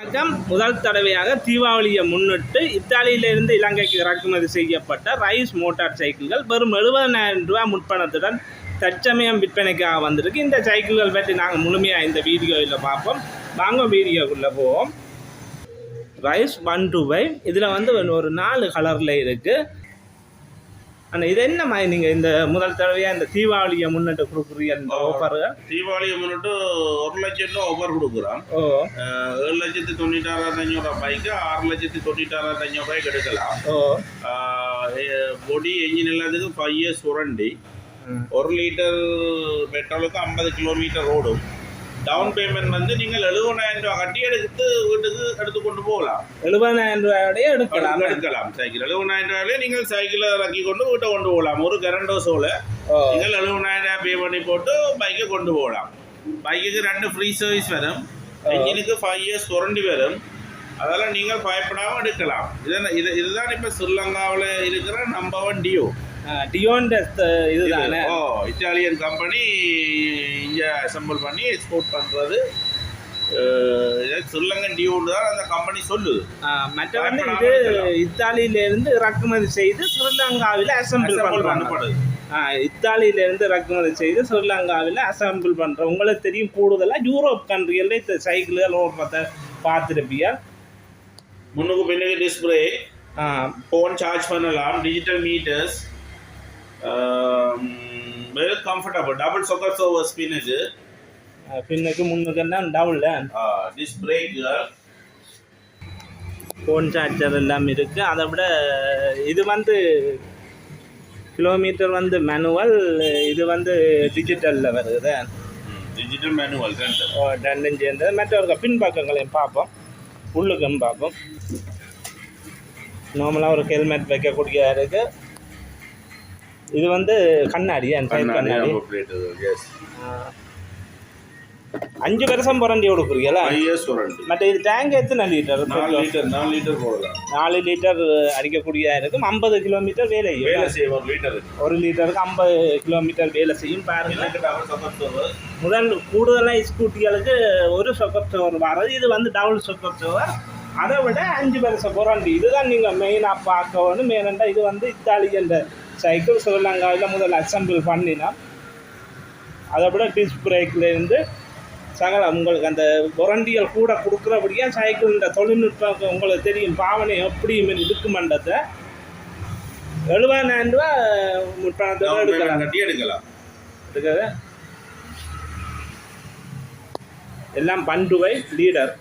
வணக்கம். முதல் தடவையாக தீபாவளியை முன்னிட்டு இத்தாலியிலிருந்து இலங்கைக்கு இறக்குமதி செய்யப்பட்ட ரைஸ் மோட்டார் சைக்கிள்கள் வெறும் எழுபதனாயிரம் ரூபாய் முற்பணத்துடன் தற்சமயம் விற்பனைக்காக வந்திருக்கு. இந்த சைக்கிள்கள் பற்றி நாங்கள் முழுமையாக இந்த வீடியோவில் பார்ப்போம். வாங்க வீடியோக்குள்ளே போவோம். ரைஸ் ஒன் டூ ஃபைவ் இதில் வந்து ஒரு நாலு கலரில் இருக்குது ஆனால் இது என்னம்மா நீங்கள் இந்த முதல் தடவையாக இந்த தீபாவளியை முன்னிட்டு கொடுக்குறீங்க இந்த ஆஃபர் தீபாவளியை முன்னிட்டு ஒரு லட்சம் ரூபா ஆஃபர் கொடுக்குறோம் ஏழு லட்சத்தி தொண்ணூற்றாறாயிரத்தி அஞ்சூறுரூவா பைக்கு ஆறு லட்சத்தி தொண்ணூற்றாறாயிரத்தி அஞ்சூறுரூவாய்க்கு எடுக்கலாம். பொடி என்ஜின் எல்லாத்துக்கும் ஃபைவ் இயர்ஸ் உரண்டி ஒரு லிட்டர் பெட்ரோலுக்கு ஐம்பது கிலோமீட்டர் ஓடும். டவுன் பேமெண்ட் வந்து நீங்கள் எழுபதாயிரம் ரூபா கட்டி எடுத்து வீட்டுக்கு எடுத்து கொண்டு போகலாம். எழுபதாயிரம் ரூபாயோடய எடுக்கலாம். எடுக்கலாம். சைக்கிள் எழுபதாயிரம் ரூபாயிலே நீங்கள் சைக்கிளை இறக்கி கொண்டு வீட்டை கொண்டு போகலாம். ஒரு கரண்டோ ஓ. நீங்கள் எழுபதாயிரம் ரூபாய் பே பண்ணி போட்டு பைக்கை கொண்டு போகலாம். பைக்குக்கு ரெண்டு ஃப்ரீ சர்வீஸ் வரும். என்ஜினுக்கு ஃபைவ் இயர்ஸ் வாரண்டி வரும். அதெல்லாம் நீங்கள் பயப்படாமல் எடுக்கலாம். இதான் இது இதுதான் இப்போ ஸ்ரீலங்காவில் இருக்கிற நம்பர் ஒன் டியோ டியோண்ட இதுதானே? ஓ இத்தாலியன் கம்பெனி இங்கே அசம்பிள் பண்ணி எக்ஸ்போர்ட் பண்ணுறது ஸ்ரீலங்கன் டியோன்னு தான் அந்த கம்பெனி சொல்லுது. ஆ, மற்ற வந்து இது இத்தாலியிலிருந்து இறக்குமதி செய்து ஸ்ரீலங்காவில் அசம்பிள் பண்ணப்படுது. இத்தாலியிலிருந்து இறக்குமதி செய்து ஸ்ரீலங்காவில் அசம்பிள் பண்ணுறோம் உங்களுக்கு தெரியும் கூடுதலாக யூரோப் கண்ட்ரிகளில் இந்த சைக்கிள்கள் பார்த்த பார்த்துருப்பீங்க முன்னுக்கு பின்னுக்கு டிஸ்பிளே ஆ, ஃபோன் சார்ஜ் பண்ணலாம். Digital meters very comfortable double shock shower spin இது பின்னுக்கு முன்னுக்குன்னா டவுல் டிஸ் பிரேக்குகள் ஃபோன் சார்ஜர் எல்லாம் இருக்குது அதை விட இது வந்து கிலோமீட்டர் வந்து மேனுவல் இது வந்து டிஜிட்டலில் வருது. டிஜிட்டல் மேனுவல் ரெண்டு. ரெண்டும் சேர்ந்தது. மற்றவங்க பின்பக்கங்களையும் பார்ப்போம். உள்ளுக்கும் பார்ப்போம். நார்மலாக ஒரு ஹெல்மெட் வைக்கக்கூடியதாக இருக்கு. இது வந்து கண்ணாடி கண்ணாடி. அஞ்சு வருஷம் புரண்டி கொடுக்குறீங்களா மற்ற இது டேங்க் எத்தனை லிட்டர் நாலு லிட்டர் நாலு லிட்டர் போடலாம். நாலு லிட்டர் அடிக்கக்கூடியதாக இருக்கும். ஐம்பது கிலோமீட்டர் வேலை செய்யும். வேலை செய்ய ஒரு லிட்டர் ஒரு லிட்டருக்கு ஐம்பது கிலோமீட்டர் வேலை செய்யும் பாருங்க. சொக்கர் சோவர் முதல் கூடுதலாக ஸ்கூட்டிகளுக்கு ஒரு சொக்கப் சோர் வர்றது இது வந்து டபுள் சொக்கப் சோர் அதை விட அஞ்சு வருஷம் புரண்டி இதுதான் நீங்கள் மெயினாக பார்க்க வேணும் மெயினாக இது வந்து இத்தாலி என்ற சைக்கிள் ஸ்ரீலங்காவில் முதல் அசம்பிள் பண்ணினா அதை விட டிஸ்க் பிரேக்லேருந்து சகல உங்களுக்கு அந்த புரண்டிகள் கூட கொடுக்குறபடியா சைக்கிள் இந்த தொழில்நுட்பம் உங்களுக்கு தெரியும். பாவனை எப்படி இருக்குமன்றதை எழுபதாயிரம் ரூபா முப்பதாயிரம் எடுக்கலாம். கட்டி எடுக்கலாம். இருக்குது எல்லாம் பண்டுவை லீடர்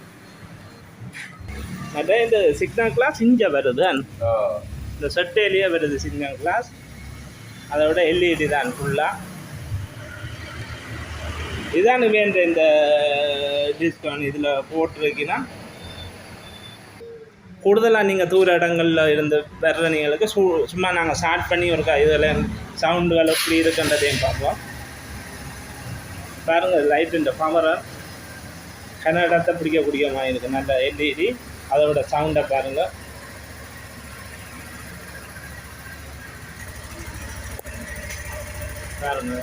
மற்ற இந்த சிக்னல் கிளாஸ் இங்கே வருது. இந்த செட்டேலியே வருது சிக்னல் கிளாஸ். அதை விட எல்இடி தான் ஃபுல்லாக இதான் வேண்ட இந்த டிஸ்கவுண்ட் இதில் போட்டிருக்கீங்கன்னா கூடுதலாக நீங்கள் தூர இடங்களில் இருந்து வர்றவங்களுக்கு சு சும்மா நாங்கள் ஸ்டார்ட் பண்ணி ஒரு இதில் சவுண்டுகள் எப்படி இருக்குன்றதையும் பார்ப்போம். பாருங்கள் லைட் இந்த பவரை கன்னடத்தை பிடிக்கக்கூடிய மாதிரி இருக்குது நல்ல எல்இடி. அதோட சவுண்டை பாருங்கள் பாருங்க.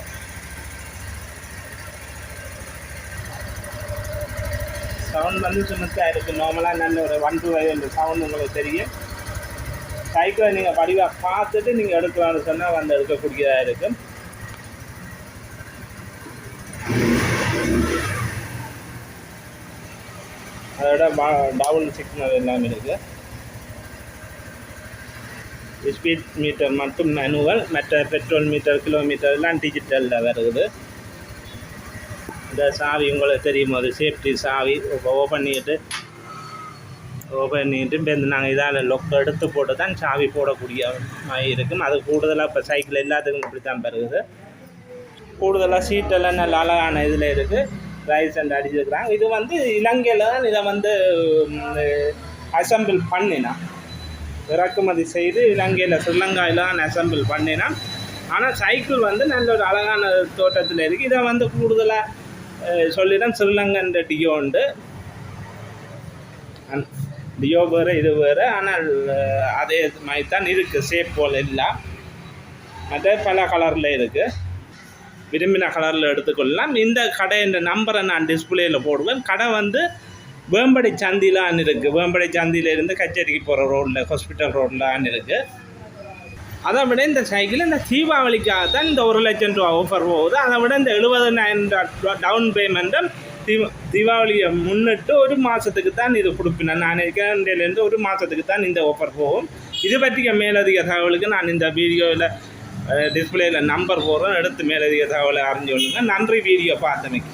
சவுண்ட் வந்து சுமத்தாக இருக்குது நார்மலாக நல்ல ஒரு ஒன் டூ என்ற சவுண்ட் உங்களுக்கு தெரியும். சைக்கிளை நீங்கள் படிவாக பார்த்துட்டு நீங்கள் எடுக்கலாம்னு சொன்னால் வந்து எடுக்கக்கூடியதாக இருக்கும். அதோட டவுன் சிக்னல் எல்லாமே இருக்குது ஸ்பீட் மீட்டர் மட்டும் மேனுவல் மற்ற பெட்ரோல் மீட்டர் கிலோமீட்டர் எல்லாம் டிஜிட்டலில் வருது. இந்த சாவி உங்களுக்கு தெரியும் அது சேஃப்டி சாவி. ஓப்பன் பண்ணிட்டு ஓப்பன் பண்ணிட்டு இப்போ நாங்கள் இதால் லொக் எடுத்து போட்டு தான் சாவி போடக்கூடிய மாதிரி இருக்கும். அது கூடுதலாக இப்போ சைக்கிள் எல்லாத்துக்கும் இப்படி தான் பெறுகுது கூடுதலாக சீட்டெல்லாம் நல்ல அழகான இதில் இருக்குது ரைஸ் அண்ட் அடிச்சிருக்கிறாங்க. இது வந்து இலங்கையில் தான் இதை வந்து அசம்பிள் பண்ணினா. இறக்குமதி செய்து இலங்கையில் ஸ்ரீலங்காவில் தான் அசம்பிள் பண்ணினா. ஆனால் சைக்கிள் வந்து நல்ல ஒரு அழகான தோட்டத்தில் இருக்குது இதை வந்து கூடுதலாக சொல்லிதான் ஸ்ரீலங்கன் டியோ உண்டு. டியோ வேறு இது வேறு. ஆனால் அதே மாதிரி தான் இருக்குது ஷேப் போல் எல்லாம். மற்ற பல கலரில் இருக்குது விரும்பின கலரில் எடுத்துக்கொள்ளலாம். இந்த கடை இந்த நம்பரை நான் டிஸ்பிளேயில் போடுவேன். கடை வந்து வேம்படை சந்திலான்னு இருக்குது வேம்படை சந்தியிலேருந்து கச்சேரிக்கு போகிற ரோட்டில் ஹாஸ்பிட்டல் ரோட்லான்னு இருக்குது அதை விட இந்த சைக்கிள் இந்த தீபாவளிக்காக தான் இந்த ஒரு லட்சம் ரூபா ஆஃபர் போகுது. அதை விட இந்த எழுபதனாயிரம் டவுன் பேமெண்ட்டும் தீபா தீபாவளியை முன்னிட்டு ஒரு மாதத்துக்கு தான் இது கொடுப்பினேன். நான் இருக்கிறேன் ஒரு மாதத்துக்கு தான் இந்த ஆஃபர் போகும். இது பற்றிய மேலதிக தகவலுக்கு நான் இந்த வீடியோவில் டிஸ்பிளேயில் நம்பர் போடுறோம் எடுத்து மேலதிக தகவலை அறிஞ்சு கொள்ளுங்கள் நன்றி வீடியோ பார்த்தமைக்கு.